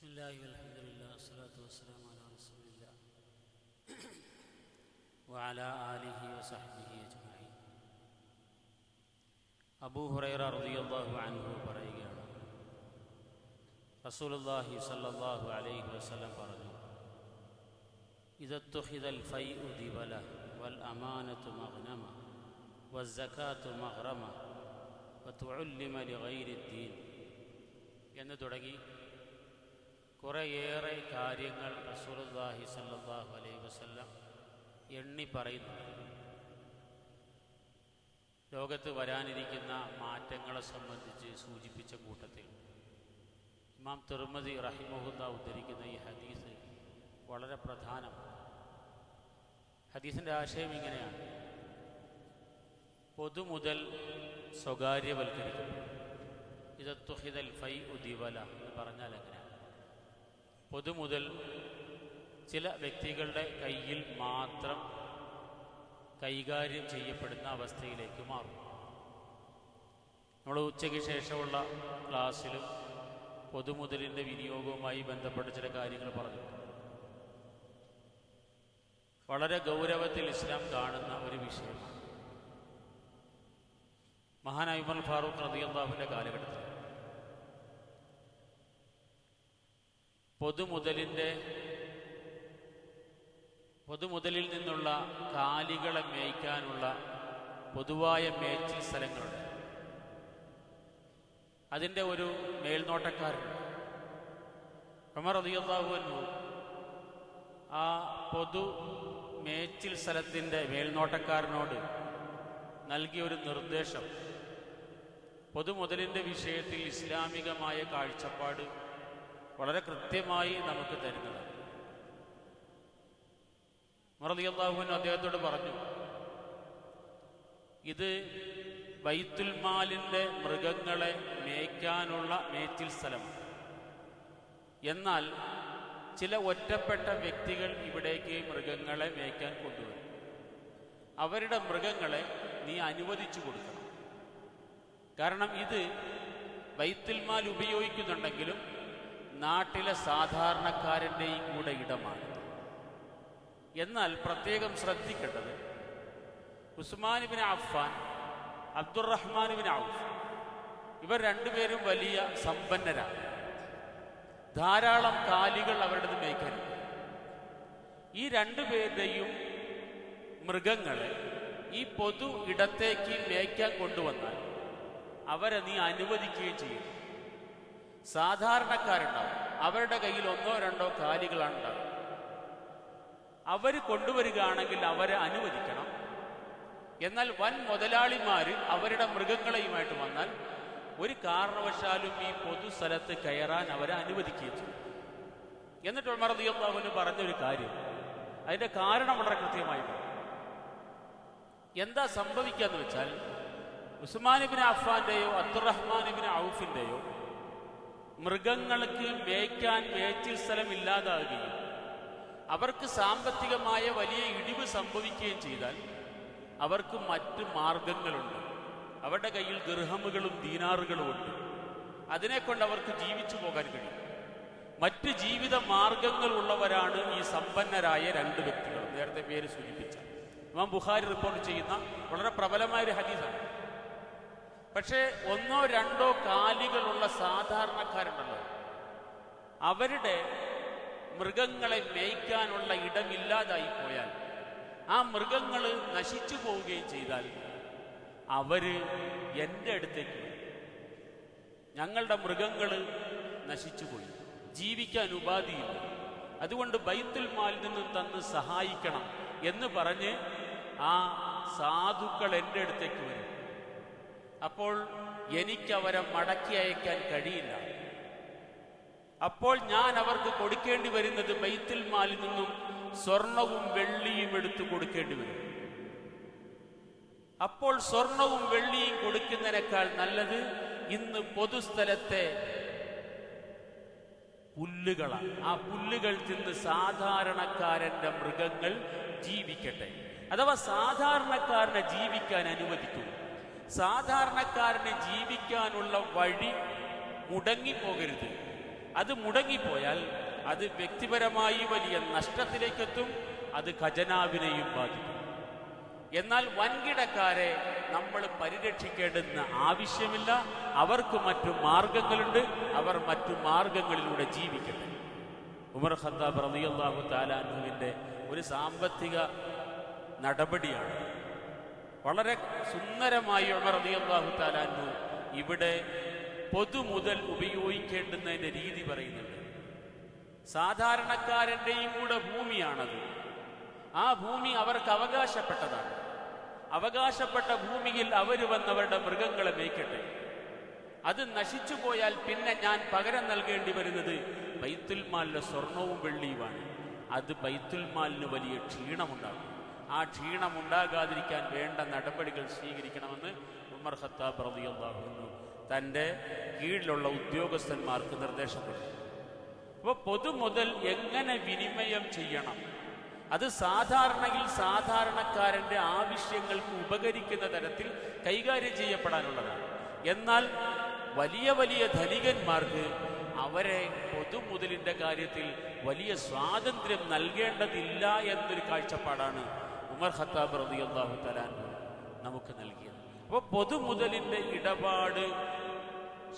بسم الله والحمد لله والصلاة والسلام على رسول الله وعلى آله وصحبه أجمعين അബൂ ഹുറൈറ റളിയല്ലാഹു അൻഹു പറയുകയാണ് റസൂലുള്ളാഹി സ്വല്ലല്ലാഹു അലൈഹി വസല്ലം പറഞ്ഞു ഇദത്തുഖിദൽ ഫൈഉ ദിവല വൽ അമാനത്തു മഗ്നമ വസ്സകാത്തു മഗ്റമ വതുഉല്ലിമ ലിഗൈരി الدين എന്ന് തുടങ്ങി കുറേയേറെ കാര്യങ്ങൾ റസൂലുള്ളാഹി സല്ലാഹു അലൈ വസല്ലം എണ്ണി പറയുന്നുണ്ട്. ലോകത്ത് വരാനിരിക്കുന്ന മാറ്റങ്ങളെ സംബന്ധിച്ച് സൂചിപ്പിച്ച കൂട്ടത്തിൽ ഇമാം തിർമതി റഹിമുഹുദ ഉദ്ധരിക്കുന്ന ഈ ഹദീസ് വളരെ പ്രധാനമാണ്. ഹദീസിന്റെ ആശയം ഇങ്ങനെയാണ്. പൊതു മുതൽ സ്വകാര്യവൽക്കരിക്കപ്പെടും. ഇതത്തുഹിദൽ ഫൈ ഉദിവല എന്ന് പറഞ്ഞാൽ എങ്ങനെയാണ്? പൊതു മുതൽ ചില വ്യക്തികളുടെ കയ്യിൽ മാത്രം കൈകാര്യം ചെയ്യപ്പെടുന്ന അവസ്ഥയിലേക്ക് മാറും. നമ്മൾ ഉച്ചയ്ക്ക് ശേഷമുള്ള ക്ലാസ്സിലും പൊതുമുതലിന്റെ വിനിയോഗവുമായി ബന്ധപ്പെട്ട ചില കാര്യങ്ങൾ പറഞ്ഞു. വളരെ ഗൗരവത്തിൽ ഇസ്ലാം കാണുന്ന ഒരു വിഷയമാണ്. മഹാനായ ഉമർ ഫാറൂഖ് റതിയല്ലാഹുവിന്റെ കാലഘട്ടത്തിൽ പൊതുമുതലിന്റെ പൊതുമുതലിൽ നിന്നുള്ള കാലികളെ മേയ്ക്കാനുള്ള പൊതുവായ മേച്ചിൽ സ്ഥലങ്ങളുണ്ട്. അതിന്റെ ഒരു മേൽനോട്ടക്കാരുണ്ട്. ഉമർ റളിയല്ലാഹു ആ പൊതു മേച്ചിൽ സ്ഥലത്തിന്റെ മേൽനോട്ടക്കാരനോട് നൽകിയ ഒരു നിർദ്ദേശം. പൊതുമുതലിന്റെ വിഷയത്തിൽ ഇസ്ലാമികമായ കാഴ്ചപ്പാട് വളരെ കൃത്യമായി നമുക്ക് തരുന്നത്. മറലിയല്ലാഹുവിൻ അദ്ദേഹത്തോട് പറഞ്ഞു ഇത് ബൈത്തുൽമാലിന്റെ മൃഗങ്ങളെ മേയ്ക്കാനുള്ള മേച്ചിൽ സ്ഥലം. എന്നാൽ ചില ഒറ്റപ്പെട്ട വ്യക്തികൾ ഇവിടേക്ക് മൃഗങ്ങളെ മേയ്ക്കാൻ കൊണ്ടുവരും. അവരുടെ മൃഗങ്ങളെ നീ അനുവദിച്ചു കൊടുക്കണം. കാരണം ഇത് ബൈത്തുൽമാൽ ഉപയോഗിക്കുന്നുണ്ടെങ്കിലും നാട്ടിലെ സാധാരണക്കാരന്റെയും കൂടെ ഇടമാണ്. എന്നാൽ പ്രത്യേകം ശ്രദ്ധിക്കേണ്ടത് ഉസ്മാൻ ഉസ്മാനിബിൻ അഫ്ഫാൻ അബ്ദുറഹ്മാനുബിൻ ഔഫ് ഇവർ രണ്ടുപേരും വലിയ സമ്പന്നരാണ്. ധാരാളം കാലികൾ അവരുടേത് മേയ്ക്കാനുണ്ട്. ഈ രണ്ടുപേരുടെയും മൃഗങ്ങളെ ഈ പൊതു ഇടത്തേക്ക് മേയ്ക്കാൻ കൊണ്ടുവന്നാൽ അവരെ നീ അനുവദിക്കുകയും ചെയ്യും. സാധാരണക്കാരുണ്ടാവും. അവരുടെ കയ്യിൽ ഒന്നോ രണ്ടോ കാലികളാണ് ഉണ്ടാവുക. അവർ കൊണ്ടുവരികയാണെങ്കിൽ അവരെ അനുവദിക്കണം. എന്നാൽ വൻ മുതലാളിമാർ അവരുടെ മൃഗങ്ങളെയുമായിട്ട് വന്നാൽ ഒരു കാരണവശാലും ഈ പൊതുസ്ഥലത്ത് കയറാൻ അവരെ അനുവദിക്കുകയും എന്നിട്ട് ഉമർ ദിയാഹുവിന് പറഞ്ഞൊരു കാര്യം. അതിന്റെ കാരണം വളരെ കൃത്യമായി എന്താ സംഭവിക്കുക എന്ന് വെച്ചാൽ ഉസ്മാനിബിൻ അഫ്ഫാന്റെയോ അബ്ദുറഹ്മാനിബിൻ ഔഫിന്റെയോ മൃഗങ്ങൾക്ക് മേയ്ക്കാൻ മേച്ചിൽ സ്ഥലം ഇല്ലാതാകുകയും അവർക്ക് സാമ്പത്തികമായ വലിയ ഇടിവ് സംഭവിക്കുകയും ചെയ്താൽ അവർക്ക് മറ്റ് മാർഗങ്ങളുണ്ട്. അവരുടെ കയ്യിൽ ഗൃഹമുകളും ദീനാറുകളും ഉണ്ട്. അതിനെക്കൊണ്ട് അവർക്ക് ജീവിച്ചു പോകാൻ കഴിയും. മറ്റ് ജീവിത മാർഗങ്ങളുള്ളവരാണ് ഈ സമ്പന്നരായ രണ്ട് വ്യക്തികൾ. നേരത്തെ പേര് സൂചിപ്പിച്ച. ഇമാം ബുഖാരി റിപ്പോർട്ട് ചെയ്യുന്ന വളരെ പ്രബലമായ ഒരു ഹദീസാണ്. പക്ഷേ ഒന്നോ രണ്ടോ കാലികളുള്ള സാധാരണക്കാരുണ്ടല്ലോ. അവരുടെ മൃഗങ്ങളെ മേയ്ക്കാനുള്ള ഇടമില്ലാതായി പോയാൽ ആ മൃഗങ്ങൾ നശിച്ചു പോവുകയും ചെയ്താൽ അവർ എന്റെ അടുത്തേക്ക് വരും. ഞങ്ങളുടെ മൃഗങ്ങൾ നശിച്ചുപോയി ജീവിക്കാൻ ഉപാധിയില്ല. അതുകൊണ്ട് ബൈത്തുൽ മാലിൽ നിന്ന് തന്ന് സഹായിക്കണം എന്ന് പറഞ്ഞ് ആ സാധുക്കൾ എന്റെ അടുത്തേക്ക് വരും. അപ്പോൾ എനിക്കവരെ മടക്കി അയക്കാൻ കഴിയില്ല. അപ്പോൾ ഞാൻ അവർക്ക് കൊടുക്കേണ്ടി വരുന്നത് ബൈത്തിൽ മാലിൽ നിന്നും സ്വർണവും വെള്ളിയും എടുത്തു കൊടുക്കേണ്ടി വരും. അപ്പോൾ സ്വർണവും വെള്ളിയും കൊടുക്കുന്നതിനേക്കാൾ നല്ലത് ഇന്ന് പൊതുസ്ഥലത്തെ പുല്ലുകളാണ്. ആ പുല്ലുകൾ തിന്ന് സാധാരണക്കാരന്റെ മൃഗങ്ങൾ ജീവിക്കട്ടെ. അഥവാ സാധാരണക്കാരനെ ജീവിക്കാൻ അനുവദിക്കും. സാധാരണക്കാരനെ ജീവിക്കാനുള്ള വഴി മുടങ്ങിപ്പോകരുത്. അത് മുടങ്ങിപ്പോയാൽ അത് വ്യക്തിപരമായി വലിയ നഷ്ടത്തിലേക്കെത്തും അത് ഖജനാവിനെയും ബാധിക്കും. എന്നാൽ വൻകിടക്കാരെ നമ്മൾ പരിരക്ഷിക്കേണ്ടുന്ന ആവശ്യമില്ല. അവർക്ക് മറ്റു മാർഗങ്ങളുണ്ട്. അവർ മറ്റു മാർഗങ്ങളിലൂടെ ജീവിക്കട്ടെ. ഉമർ ഖത്താബ് റളിയല്ലാഹു താലാനുവിന്റെ ഒരു സാമ്പത്തിക നടപടിയാണ്. വളരെ സുന്ദരമായി ഉമർ റളിയല്ലാഹു താലാനു ഇവിടെ പൊതു മുതൽ ഉപയോഗിക്കേണ്ടുന്നതിന്റെ രീതി പറയുന്നുണ്ട്. സാധാരണക്കാരന്റെയും കൂടെ ഭൂമിയാണത്. ആ ഭൂമി അവർക്ക് അവകാശപ്പെട്ടതാണ്. അവകാശപ്പെട്ട ഭൂമിയിൽ അവർ വന്നവരുടെ മൃഗങ്ങളെ മേയ്ക്കട്ടെ. അത് നശിച്ചു പോയാൽ പിന്നെ ഞാൻ പകരം നൽകേണ്ടി വരുന്നത് ബൈത്തുൽമാലിലെ സ്വർണവും വെള്ളിയുമാണ്. അത് ബൈത്തുൽമാലിന് വലിയ ക്ഷീണമുണ്ടാകും ആ ക്ഷീണമുണ്ടാകാതിരിക്കാൻ വേണ്ട നടപടികൾ സ്വീകരിക്കണമെന്ന് ഉമർ ഖത്താബ് അൻഹു തന്റെ കീഴിലുള്ള ഉദ്യോഗസ്ഥന്മാർക്ക് നിർദ്ദേശം കൊടുത്തു അപ്പോൾ പൊതുമുതൽ എങ്ങനെ വിനിമയം ചെയ്യണം? അത് സാധാരണയിൽ സാധാരണക്കാരന്റെ ആവശ്യങ്ങൾക്ക് ഉപകരിക്കുന്ന തരത്തിൽ കൈകാര്യം ചെയ്യപ്പെടാനുള്ളതാണ്. എന്നാൽ വലിയ വലിയ ധനികന്മാർക്ക് അവരെ പൊതുമുതലിന്റെ കാര്യത്തിൽ വലിയ സ്വാതന്ത്ര്യം നൽകേണ്ടതില്ല എന്നൊരു കാഴ്ചപ്പാടാണ് ഉമർ ഖത്താബ് റളിയല്ലാഹു തലാൻ നമുക്ക് നൽകിയത്. അപ്പോൾ പൊതുമുതലിന്റെ ഇടപാട്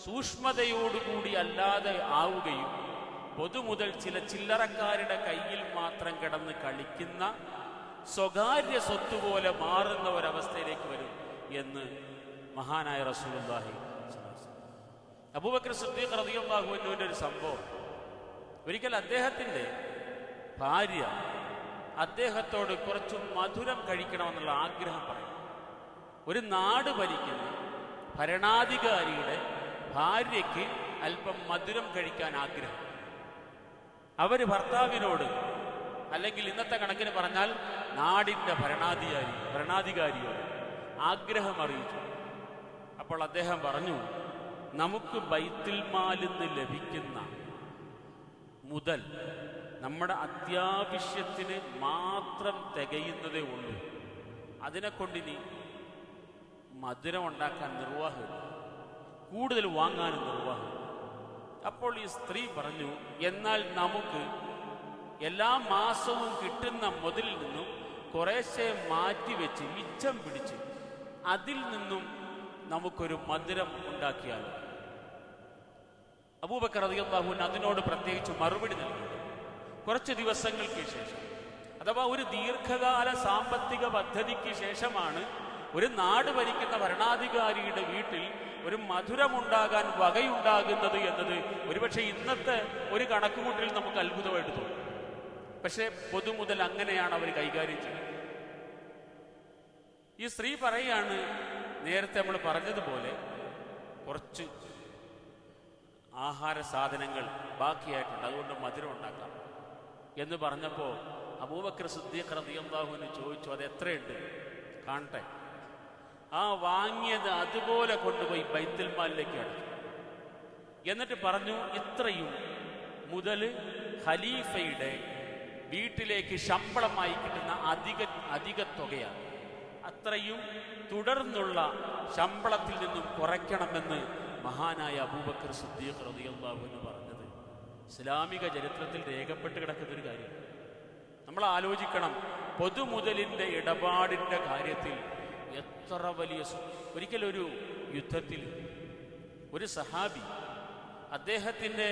സൂക്ഷ്മതയോടുകൂടി അല്ലാതെ ആവുകയും പൊതുമുതൽ ചില ചില്ലറക്കാരുടെ കയ്യിൽ മാത്രം കിടന്ന് കളിക്കുന്ന സ്വകാര്യ സ്വത്ത് പോലെ മാറുന്ന ഒരവസ്ഥയിലേക്ക് വരും എന്ന് മഹാനായ റസൂലുള്ളാഹി അബൂബക്കർ സിദ്ദീഖ് റളിയല്ലാഹു അൻഹുവിന്റെ ഒരു സംഭവം. ഒരിക്കൽ അദ്ദേഹത്തിന്റെ ഭാര്യ അദ്ദേഹത്തോട് കുറച്ച് മധുരം കഴിക്കണമെന്നുള്ള ആഗ്രഹം പറയും. ഒരു നാട് ഭരിക്കുന്ന ഭരണാധികാരിയുടെ ഭാര്യയ്ക്ക് അല്പം മധുരം കഴിക്കാൻ ആഗ്രഹം. അവർ ഭർത്താവിനോട് അല്ലെങ്കിൽ ഇന്നത്തെ കണക്കിന് പറഞ്ഞാൽ നാടിന്റെ ഭരണാധികാരി ഭരണാധികാരിയോട് ആഗ്രഹം അറിയിച്ചു. അപ്പോൾ അദ്ദേഹം പറഞ്ഞു നമുക്ക് ബൈത്തുൽ മാലിൽ ലഭിക്കുന്ന മുതൽ നമ്മുടെ അത്യാവശ്യത്തിന് മാത്രം തികയുന്നതേ ഉള്ളൂ. അതിനെ കൊണ്ടിനി മധുരം ഉണ്ടാക്കാൻ നിർവാഹം കൂടുതൽ വാങ്ങാനും നിർവാഹം അപ്പോൾ ഈ സ്ത്രീ പറഞ്ഞു എന്നാൽ നമുക്ക് എല്ലാ മാസവും കിട്ടുന്ന മുതലിൽ നിന്നും കുറേശ്ശെ മാറ്റിവെച്ച് മിച്ചം പിടിച്ച് അതിൽ നിന്നും നമുക്കൊരു മധുരം ഉണ്ടാക്കിയാലോ? അബൂബക്കർ റളിയല്ലാഹു അതിനോട് പ്രത്യേകിച്ച് മറുപടി നൽകി കുറച്ച് ദിവസങ്ങൾക്ക് ശേഷം. അഥവാ ഒരു ദീർഘകാല സാമ്പത്തിക പദ്ധതിക്ക് ശേഷമാണ് ഒരു നാട് ഭരിക്കുന്ന ഭരണാധികാരിയുടെ വീട്ടിൽ ഒരു മധുരമുണ്ടാകാൻ വകയുണ്ടാകുന്നത് എന്നത്. ഒരുപക്ഷെ ഇന്നത്തെ ഒരു കണക്കുകൂട്ടിൽ നമുക്ക് അത്ഭുതമായിട്ട് തോന്നും. പക്ഷേ പൊതുമുതൽ അങ്ങനെയാണ് അവർ കൈകാര്യം ചെയ്യുന്നത്. ഈ സ്ത്രീ പറയാണ് നേരത്തെ നമ്മൾ പറഞ്ഞതുപോലെ കുറച്ച് ആഹാര സാധനങ്ങൾ ബാക്കിയായിട്ടുണ്ട്. അതുകൊണ്ട് മധുരം ഉണ്ടാക്കാം. എന്ന് പറഞ്ഞപ്പോൾ അബൂബക്കർ സിദ്ദീഖ് റളിയല്ലാഹുവിന് ചോദിച്ചു അത് എത്രയുണ്ട്? കാണട്ടെ. ആ വാങ്ങിയത് അതുപോലെ കൊണ്ടുപോയി ബൈത്തുൽ മാലിലേക്ക് അടച്ചു. എന്നിട്ട് പറഞ്ഞു ഇത്രയും മുതൽ ഖലീഫയുടെ വീട്ടിലേക്ക് ശമ്പളമായി കിട്ടുന്ന അധിക അധിക തുകയാണ്. അത്രയും തുടർന്നുള്ള ശമ്പളത്തിൽ നിന്നും കുറയ്ക്കണമെന്ന് മഹാനായ അബൂബക്കർ സിദ്ദീഖ് റളിയല്ലാഹു എന്ന് പറഞ്ഞത് ഇസ്ലാമിക ചരിത്രത്തിൽ രേഖപ്പെട്ട് കിടക്കുന്ന ഒരു കാര്യം. നമ്മൾ ആലോചിക്കണം പൊതുമുതലിന്റെ ഇടപാടിന്റെ കാര്യത്തിൽ എത്ര വലിയ ഒരിക്കലൊരു യുദ്ധത്തിൽ ഒരു സഹാബി അദ്ദേഹത്തിന്റെ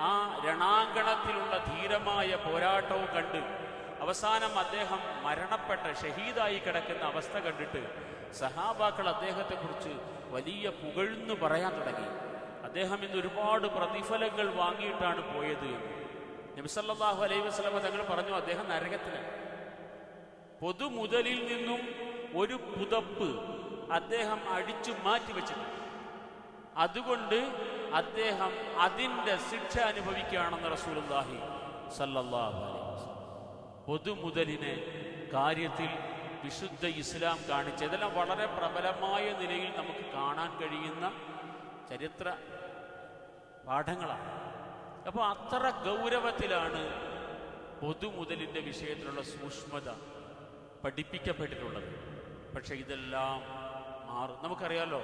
ആ രണാങ്കണത്തിലുള്ള ധീരമായ പോരാട്ടവും കണ്ട് അവസാനം അദ്ദേഹം മരണപ്പെട്ട ഷഹീദായി കിടക്കുന്ന അവസ്ഥ കണ്ടിട്ട് സഹാബാക്കൾ അദ്ദേഹത്തെക്കുറിച്ച് വലിയ പുകഴ്ന്നു പറയാൻ തുടങ്ങി. അദ്ദേഹം ഇന്ന് ഒരുപാട് പ്രതിഫലങ്ങൾ വാങ്ങിയിട്ടാണ് പോയത് എന്ന്. നബിസല്ലാഹു അലൈഹി വസ്ലമ തങ്ങൾ പറഞ്ഞു അദ്ദേഹം നരകത്തിലാണ്. പൊതുമുതലിൽ നിന്നും ഒരു പുതപ്പ് അദ്ദേഹം അടിച്ചു മാറ്റി വെച്ചിട്ടുണ്ട്. അതുകൊണ്ട് അദ്ദേഹം അതിന്റെ ശിക്ഷ അനുഭവിക്കുകയാണെന്ന് റസൂലുള്ളാഹി സല്ലല്ലാഹു അലൈഹി വസല്ലം. പൊതുമുതലിനെ കാര്യത്തിൽ വിശുദ്ധ ഇസ്ലാം കാണിച്ച ഇതെല്ലാം വളരെ പ്രബലമായ നിലയിൽ നമുക്ക് കാണാൻ കഴിയുന്ന ചരിത്ര പാഠങ്ങളാണ്. അപ്പോൾ അത്ര ഗൗരവത്തിലാണ് പൊതുമുതലിന്റെ വിഷയത്തിലുള്ള സൂക്ഷ്മത പഠിപ്പിക്കപ്പെട്ടിട്ടുള്ളത്. പക്ഷേ ഇതെല്ലാം മാറും. നമുക്കറിയാലോ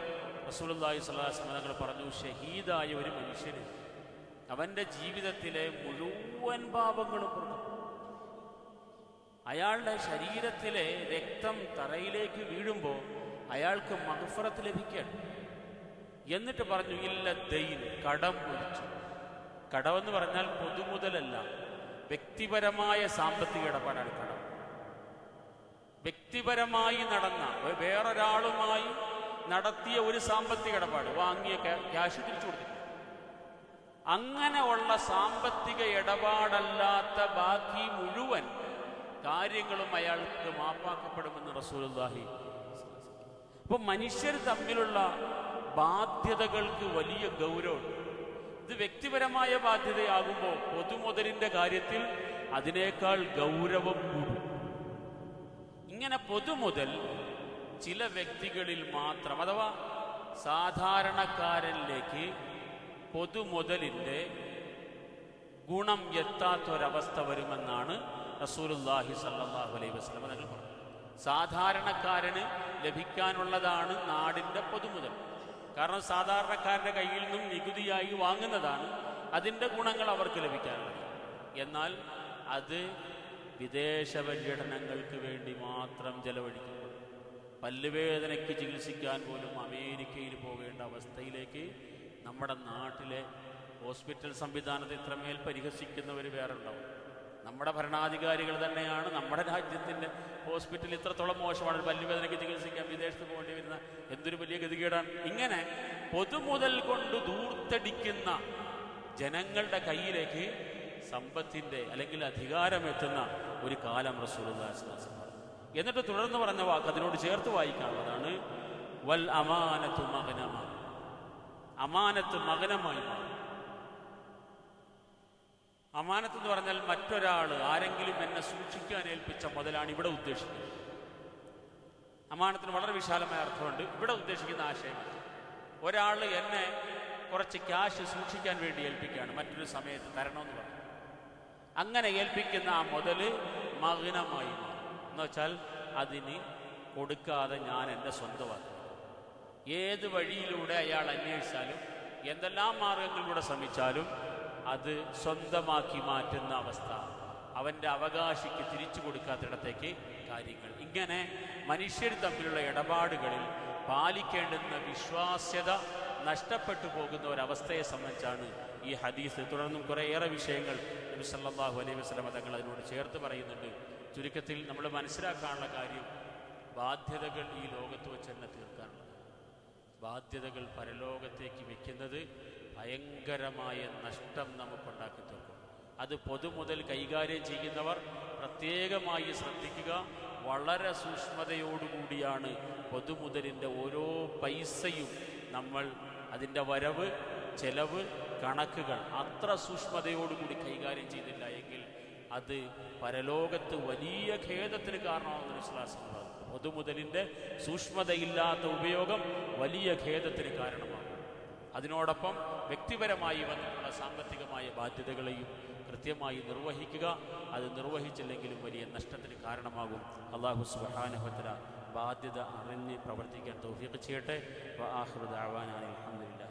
അലൈഹി വസല്ലം തങ്ങൾ പറഞ്ഞു ഷഹീദായ ഒരു മനുഷ്യന് അവന്റെ ജീവിതത്തിലെ മുഴുവൻ പാപങ്ങളും പുറത്തു അയാളുടെ ശരീരത്തിലെ രക്തം തറയിലേക്ക് വീഴുമ്പോൾ അയാൾക്ക് മഹഫറത്ത് ലഭിക്കുകയാണ്. എന്നിട്ട് പറഞ്ഞു ഇല്ല ദൈൻ കടം ഒഴിച്ചു കടമെന്ന് പറഞ്ഞാൽ പൊതുമുതലല്ല വ്യക്തിപരമായ സാമ്പത്തിക ഇടപാടാണ് കടം. വ്യക്തിപരമായി നടന്ന വേറൊരാളുമായി നടത്തിയ ഒരു സാമ്പത്തിക ഇടപാട് വാങ്ങിയ ക്യാ- ക്യാഷ് തിരിച്ചു കൊടുത്തില്ല അങ്ങനെ ഉള്ള സാമ്പത്തിക ഇടപാടല്ലാത്ത ബാക്കി മുഴുവൻ കാര്യങ്ങളും അയാൾക്ക് മാപ്പാക്കപ്പെടുമെന്ന് റസൂലുള്ളാഹി അപ്പൊ മനുഷ്യർ തമ്മിലുള്ള ബാധ്യതകൾക്ക് വലിയ ഗൗരവമുണ്ട്. ഇത് വ്യക്തിപരമായ ബാധ്യതയാകുമ്പോൾ പൊതുമുതലിന്റെ കാര്യത്തിൽ അതിനേക്കാൾ ഗൗരവം കൂടും. ഇങ്ങനെ പൊതുമുതൽ ചില വ്യക്തികളിൽ മാത്രം അഥവാ സാധാരണക്കാരനിലേക്ക് പൊതുമുതലിന്റെ ഗുണം എത്താത്തൊരവസ്ഥ വരുമെന്നാണ് റസൂലുല്ലാഹി സല്ലല്ലാഹു അലൈഹി വസല്ലം തങ്ങൾ സാധാരണക്കാരന് ലഭിക്കാനുള്ളതാണ് നാടിന്റെ പൊതുമുതൽ. കാരണം സാധാരണക്കാരന്റെ കയ്യിൽ നിന്നും നികുതിയായി വാങ്ങുന്നതാണ് അതിന്റെ ഗുണങ്ങൾ അവർക്ക് ലഭിക്കാനുള്ളത്. എന്നാൽ അത് വിദേശ പര്യടനങ്ങൾക്ക് വേണ്ടി മാത്രം ചെലവഴിക്കുന്നു പല്ലുവേദനയ്ക്ക് ചികിത്സിക്കാൻ പോലും അമേരിക്കയിൽ പോകേണ്ട അവസ്ഥയിലേക്ക് നമ്മുടെ നാട്ടിലെ ഹോസ്പിറ്റൽ സംവിധാനത്തെ ഇത്രമേൽ പരിഹസിക്കുന്നവർ വേറെ ഉണ്ടാവും. നമ്മുടെ ഭരണാധികാരികൾ തന്നെയാണ്. നമ്മുടെ രാജ്യത്തിന്റെ ഹോസ്പിറ്റൽ ഇത്രത്തോളം മോശമാണ്. പല്ലുവേദനയ്ക്ക് ചികിത്സിക്കാൻ വിദേശത്ത് പോകേണ്ടി വരുന്ന എന്തൊരു വലിയ ഗതികേടാണ്. ഇങ്ങനെ പൊതുമുതൽ കൊണ്ട് ദൂർത്തടിക്കുന്ന ജനങ്ങളുടെ കയ്യിലേക്ക് സമ്പത്തിന്റെ അല്ലെങ്കിൽ അധികാരം എത്തുന്ന ഒരു കാലം റസൂലുദാസ് എന്നിട്ട് തുടർന്ന് പറഞ്ഞ വാക്ക് അതിനോട് ചേർത്ത് വായിക്കാനുള്ളതാണ് വൽ അമാനത്തു മകനമാണ് അമാനത്ത് മകനമായി മാറും. അമാനത്ത് എന്ന് പറഞ്ഞാൽ മറ്റൊരാൾ ആരെങ്കിലും എന്നെ സൂക്ഷിക്കാൻ ഏൽപ്പിച്ച മുതലാണ് ഇവിടെ ഉദ്ദേശിക്കുന്നത്. അമാനത്തിന് വളരെ വിശാലമായ അർത്ഥമുണ്ട്. ഇവിടെ ഉദ്ദേശിക്കുന്ന ആശയം ഒരാൾ എന്നെ കുറച്ച് ക്യാഷ് സൂക്ഷിക്കാൻ വേണ്ടി ഏൽപ്പിക്കുകയാണ്. മറ്റൊരു സമയത്ത് തരണമെന്ന് പറഞ്ഞു. അങ്ങനെ ഏൽപ്പിക്കുന്ന ആ മുതൽ മകനമായി മാറും. എന്ന് വെച്ചാൽ അതിന് കൊടുക്കാതെ ഞാൻ എന്റെ സ്വന്തമാക്കും. ഏത് വഴിയിലൂടെ അയാൾ അന്വേഷിച്ചാലും എന്തെല്ലാം മാർഗങ്ങളിലൂടെ ശ്രമിച്ചാലും അത് സ്വന്തമാക്കി മാറ്റുന്ന അവസ്ഥ. അവന്റെ അവകാശിക്ക് തിരിച്ചു കൊടുക്കാത്തിടത്തേക്ക് കാര്യങ്ങൾ. ഇങ്ങനെ മനുഷ്യർ തമ്മിലുള്ള ഇടപാടുകളിൽ പാലിക്കേണ്ടുന്ന വിശ്വാസ്യത നഷ്ടപ്പെട്ടു പോകുന്ന ഒരവസ്ഥയെ സംബന്ധിച്ചാണ് ഈ ഹദീസ്. തുടർന്നും കുറേയേറെ വിഷയങ്ങൾ നബി സല്ലല്ലാഹു അലൈഹി വസല്ലമ തങ്ങൾ അതിനോട് ചേർത്ത് പറയുന്നുണ്ട്. ചുരുക്കത്തിൽ നമ്മൾ മനസ്സിലാക്കാനുള്ള കാര്യം ബാധ്യതകൾ ഈ ലോകത്ത് വെച്ച് തന്നെ തീർക്കാനുള്ളത് ബാധ്യതകൾ പരലോകത്തേക്ക് വെക്കുന്നത് ഭയങ്കരമായ നഷ്ടം നമുക്കുണ്ടാക്കി തീർക്കും. അത് പൊതുമുതൽ കൈകാര്യം ചെയ്യുന്നവർ പ്രത്യേകമായി ശ്രദ്ധിക്കുക. വളരെ സൂക്ഷ്മതയോടുകൂടിയാണ് പൊതുമുതലിന്റെ ഓരോ പൈസയും നമ്മൾ അതിന്റെ വരവ് ചെലവ് കണക്കുകൾ അത്ര സൂക്ഷ്മതയോടുകൂടി കൈകാര്യം ചെയ്തില്ല എങ്കിൽ അത് പരലോകത്ത് വലിയ ഖേദത്തിന് കാരണമാകുന്ന വിശ്വാസം പൊതുമുതലിന്റെ സൂക്ഷ്മതയില്ലാത്ത ഉപയോഗം വലിയ ഖേദത്തിന് കാരണമാകും. അതിനോടൊപ്പം വ്യക്തിപരമായി വന്നിട്ടുള്ള സാമ്പത്തികമായ ബാധ്യതകളെയും കൃത്യമായി നിർവഹിക്കുക. അത് നിർവഹിച്ചില്ലെങ്കിലും വലിയ നഷ്ടത്തിന് കാരണമാകും. അള്ളാഹു സുബാനഹത്തല ബാധ്യത അറിഞ്ഞ് പ്രവർത്തിക്കാൻ തൗഫീഖ് ചെയ്യട്ടെ. അലഹമുല്ലാ